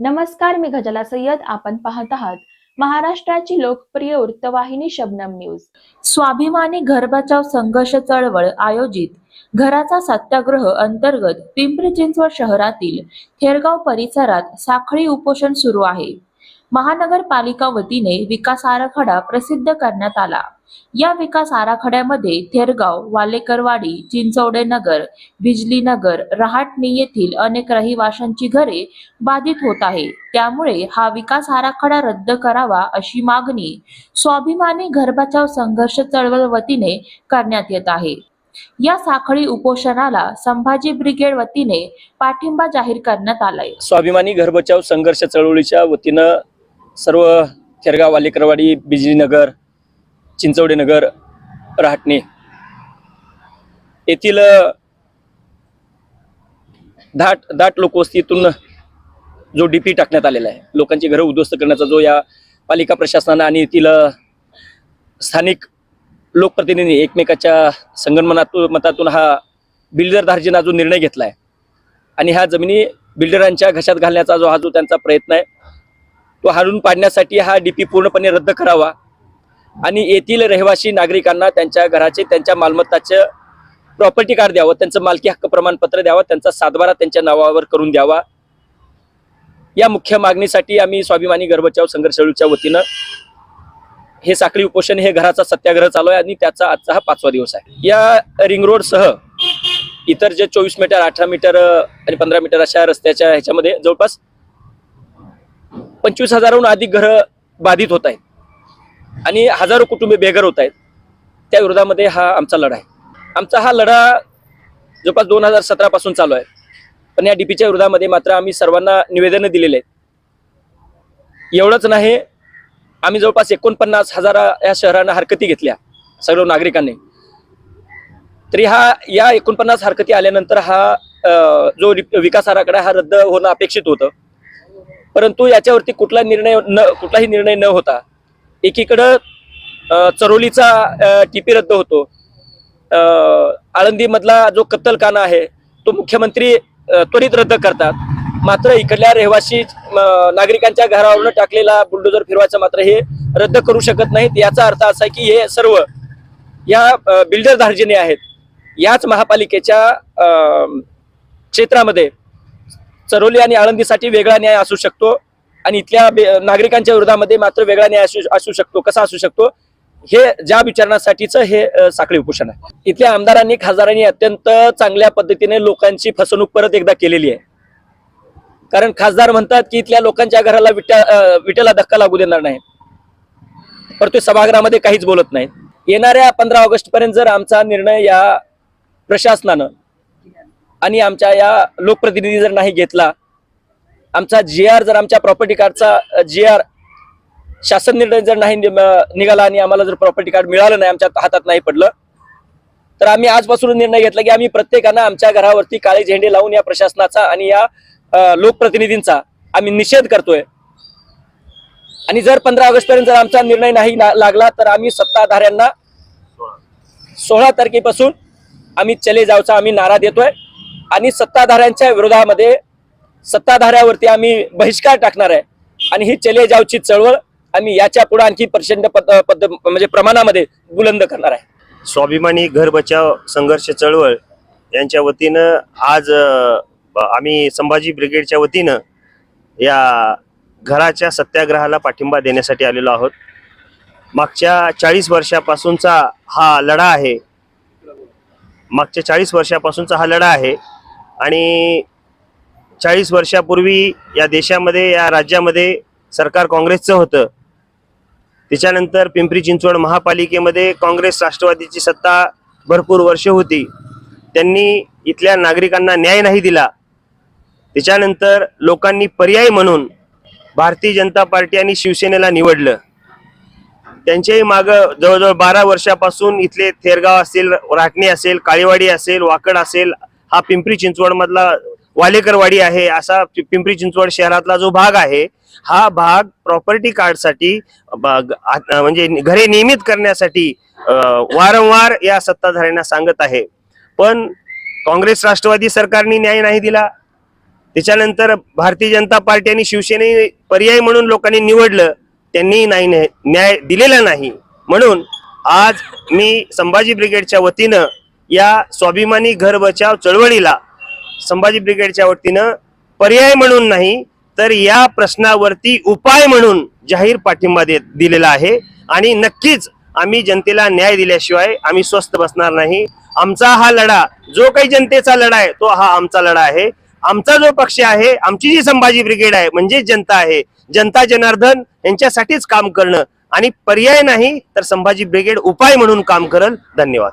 नमस्कार मी गजला सय्यद. आपण पाहत आहात महाराष्ट्राची लोकप्रिय वृत्तवाहिनी शबनम न्यूज. स्वाभिमानी घर बचाव संघर्ष चळवळ आयोजित घराचा सत्याग्रह अंतर्गत पिंपरी चिंचवड शहरातील थेरगाव परिसरात साखळी उपोषण सुरू आहे. महानगरपालिका वतीने विकास आराखडा प्रसिद्ध करण्यात आला. या विकास आराखड्यामध्ये थेरगाव वालेकरवाडी चिंचवडे नगर बिजली नगर रहाटणी येथील अनेक रहिवाशांची घरे बाधित होत आहे. त्यामुळे हा विकास आराखडा रद्द करावा अशी मागणी स्वाभिमानी घर बचाव संघर्ष चळवळ वतीने करण्यात येत आहे. या साखळी उपोषणाला संभाजी ब्रिगेड वतीने पाठिंबा जाहीर करण्यात आलाय. स्वाभिमानी घर बचाव संघर्ष चळवळीच्या वतीनं सर्व थेरगाव वालेकरवाडी बिजली नगर चिंचवडे नगर रहाटणे. येथील दाट दाट लोकवस्तीतून जो डीपी टाकण्यात आलेला आहे लोकांची घरं उद्ध्वस्त करण्याचा जो या पालिका प्रशासनानं आणि येथील स्थानिक लोकप्रतिनिधी एकमेकाच्या संगणमनातून मतातून हा बिल्डर धार्जिना जो निर्णय घेतला आहे आणि ह्या जमिनी बिल्डरांच्या घशात घालण्याचा जो हा जो त्यांचा प्रयत्न आहे तो हाडून पाडण्यासाठी हा डीपी पूर्णपणे रद्द करावा. आणि येथील रहिवासी नागरिकांना त्यांच्या घराचे त्यांच्या मालमत्ताचं प्रॉपर्टी कार्ड द्यावं त्यांचं मालकी हक्क प्रमाणपत्र द्यावं त्यांचा सातबारा त्यांच्या नावावर करून द्यावा. या मुख्य मागणीसाठी आम्ही स्वाभिमानी गर्भचाव संघर्षच्या वतीनं हे साखळी उपोषण हे घराचा सत्याग्रह चालू आहे आणि त्याचा आजचा हा पाचवा दिवस आहे. या रिंग रोड सह इतर जे चोवीस मीटर अठरा मीटर आणि पंधरा मीटर अशा रस्त्याच्या ह्याच्यामध्ये जवळपास पंचवीस हजाराहून अधिक घरं बाधित होत आहेत. आणि हजारो कुटुंबे बेघर होत आहेत. त्या विरोधामध्ये हा आमचा लढा आहे. आमचा हा लढा जवळपास दोन हजार सतरा पासून चालू आहे. पण या डीपीच्या विरोधामध्ये मात्र आम्ही सर्वांना निवेदनं दिलेले आहेत. एवढंच नाही आम्ही जवळपास एकोणपन्नास हजार या शहरांना हरकती घेतल्या सर्व नागरिकांनी. तरी हा या एकोणपन्नास हरकती आल्यानंतर हा जो रि- विकास आराखडा हा रद्द होणं अपेक्षित होतं. परंतु याच्यावरती कुठला निर्णय न कुठलाही निर्णय न होता एकीकडं चरोलीचा टीपी रद्द होतो. आळंदीमधला जो कत्तलखाना आहे तो मुख्यमंत्री त्वरित रद्द करतात. मात्र इकडल्या रहिवासी नागरिकांच्या घरावरून टाकलेला बुलडोजर फिरवायचं मात्र हे रद्द करू शकत नाहीत. याचा अर्थ असा आहे की हे सर्व या बिल्डर धार्जिने आहेत. याच महापालिकेच्या क्षेत्रामध्ये चरोली आणि आळंदीसाठी वेगळा न्याय असू शकतो. आणि इथल्या नागरिकांच्या विरोधामध्ये मात्र वेगळा न्याय असू असू शकतो. कसा असू शकतो? हे ज्या विचारणासाठीच हे साखळी उपोषण आहे. इथल्या आमदारांनी खासदारांनी अत्यंत चांगल्या पद्धतीने लोकांची फसवणूक परत एकदा केलेली आहे. कारण खासदार म्हणतात की इथल्या लोकांच्या घराला विटा विटेला धक्का लागू देणार नाही परंतु ते सभागृहामध्ये काहीच बोलत नाहीत. येणाऱ्या पंधरा ऑगस्ट पर्यंत जर आमचा निर्णय या प्रशासनानं आणि आमच्या या लोकप्रतिनिधी जर नाही घेतला आमचा जी आर जर आमच्या प्रॉपर्टी कार्डचा जी आर शासन निर्णय जर नाही नि- निघाला आणि आम्हाला जर प्रॉपर्टी कार्ड मिळालं नाही आमच्या हातात नाही पडलं तर आम्ही आजपासून निर्णय घेतला की आम्ही प्रत्येकानं आमच्या घरावरती काळे झेंडे लावून या प्रशासनाचा आणि या लोकप्रतिनिधींचा आम्ही निषेध करतोय. आणि जर पंधरा ऑगस्ट पर्यंत जर आमचा निर्णय नाही लागला तर आम्ही सत्ताधाऱ्यांना सोळा तारखेपासून आम्ही चले जावचा आम्ही नारा देतोय आणि सत्ताधाऱ्यांच्या विरोधामध्ये सत्ताधाऱ्यावरती आम्ही बहिष्कार टाकणार आहे. आणि ही चले जावची चळवळ आम्ही याच्यापुढे आणखी प्रचंड पद म्हणजे प्रमाणामध्ये बुलंद करणार आहे. स्वाभिमानी घर बचाव संघर्ष चळवळ यांच्या वतीनं आज ब- आम्ही संभाजी ब्रिगेडच्या वतीनं या घराच्या सत्याग्रहाला पाठिंबा देण्यासाठी आलेलो आहोत. मागच्या चाळीस वर्षापासूनचा हा लढा आहे. मागच्या चाळीस वर्षापासूनचा हा लढा आहे. आणि चाळीस वर्षापूर्वी या देशामध्ये या राज्यामध्ये सरकार काँग्रेसचं होतं. त्याच्यानंतर पिंपरी चिंचवड महापालिकेमध्ये काँग्रेस राष्ट्रवादीची सत्ता भरपूर वर्ष होती. त्यांनी इथल्या नागरिकांना न्याय नाही दिला. त्याच्यानंतर लोकांनी पर्याय म्हणून भारतीय जनता पार्टी आणि शिवसेनेला निवडलं. त्यांच्याही मागं जवळजवळ बारा वर्षापासून इथले थेरगाव असेल राटणी असेल काळीवाडी असेल वाकड असेल हा पिंपरी चिंचवडमधला वालेकरवाडी आहे असा पिंपरी चिंचवड शहरातला जो भाग आहे हा भाग प्रॉपर्टी कार्डसाठी म्हणजे घरे नियमित करण्यासाठी वारंवार या सत्ताधाऱ्यांना सांगत आहे. पण काँग्रेस राष्ट्रवादी सरकारने न्याय नाही दिला. त्याच्यानंतर भारतीय जनता पार्टी आणि शिवसेने पर्याय म्हणून लोकांनी निवडलं त्यांनी नाही न्याय न्याय दिलेला नाही. म्हणून आज मी संभाजी ब्रिगेडच्या वतीनं या स्वाभिमानी घर बचाव चळवळीला संभाजी ब्रिगेडच्या वतीनं पर्याय म्हणून नाही तर या प्रश्नावरती उपाय म्हणून जाहीर पाठिंबा देत दिलेला आहे. आणि नक्कीच आम्ही जनतेला न्याय दिल्याशिवाय आम्ही स्वस्थ बसणार नाही. आमचा हा लढा जो काही जनतेचा लढा आहे तो हा आमचा लढा आहे. आमचा जो पक्ष आहे आमची जी संभाजी ब्रिगेड आहे म्हणजे जनता आहे. जनता जनार्दन यांच्यासाठीच काम करणं. आणि पर्याय नाही तर संभाजी ब्रिगेड उपाय म्हणून काम करल. धन्यवाद.